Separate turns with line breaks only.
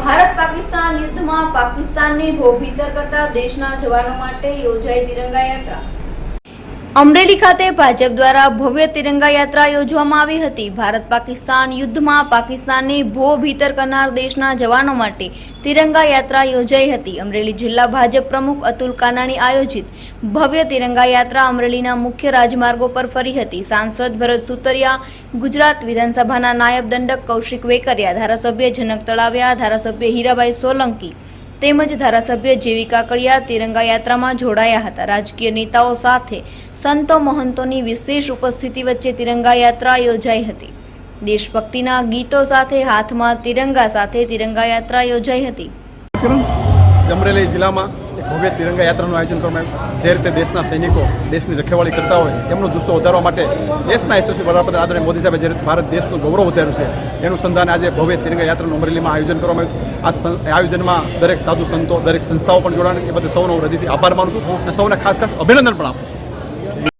ભારત પાકિસ્તાન યુદ્ધમાં પાકિસ્તાનને ભોભીતર કરતા દેશના જવાનો માટે યોજાઈ તિરંગા યાત્રા. અમરેલી ખાતે ભાજપ દ્વારા ભવ્ય તિરંગા યાત્રા યોજવામાં આવી હતી. ભારત પાકિસ્તાન યુદ્ધમાં પાકિસ્તાનને ભો ભીતર કરનાર દેશના જવાનો માટે તિરંગા યાત્રા યોજાઈ હતી. અમરેલી જિલ્લા ભાજપ પ્રમુખ અતુલ કાનાણી આયોજિત ભવ્ય તિરંગા યાત્રા અમરેલીના મુખ્ય રાજમાર્ગો પર ફરી હતી. સાંસદ ભરત સુતરિયા, ગુજરાત વિધાનસભાના નાયબ દંડક કૌશિક વેકરિયા, ધારાસભ્ય જનક તળાવિયા, ધારાસભ્ય હીરાભાઈ સોલંકી તેમજ ધારાસભ્ય જેવી કાકડિયા તિરંગા યાત્રામાં જોડાયા હતા. રાજકીય નેતાઓ સાથે સંતો મહંતોની વિશેષ ઉપસ્થિતિ વચ્ચે તિરંગા યાત્રા યોજાઈ હતી. દેશભક્તિના ગીતો સાથે હાથમાં તિરંગા સાથે તિરંગા યાત્રા યોજાઈ હતી.
અમરેલી જિલ્લામાં ભવ્ય તિરંગા યાત્રાનું આયોજન કરવામાં આવ્યું. જે રીતે દેશના સૈનિકો દેશની રખેવાળી કરતા હોય એમનો જુસ્સો વધારવા માટે દેશના યશસ્વી વડાપ્રધાન આદરણીય મોદી સાહેબે જે રીતે ભારત દેશનું ગૌરવ વધાર્યું છે, એનું સંધાન આજે ભવ્ય તિરંગા યાત્રાનું અમરેલીમાં આયોજન કરવામાં આવ્યું. આ આયોજનમાં દરેક સાધુ સંતો, દરેક સંસ્થાઓ પણ જોડાણ, એ બધે સૌનો હૃદયથી આભાર માનું છું અને સૌને ખાસ ખાસ અભિનંદન પણ આપું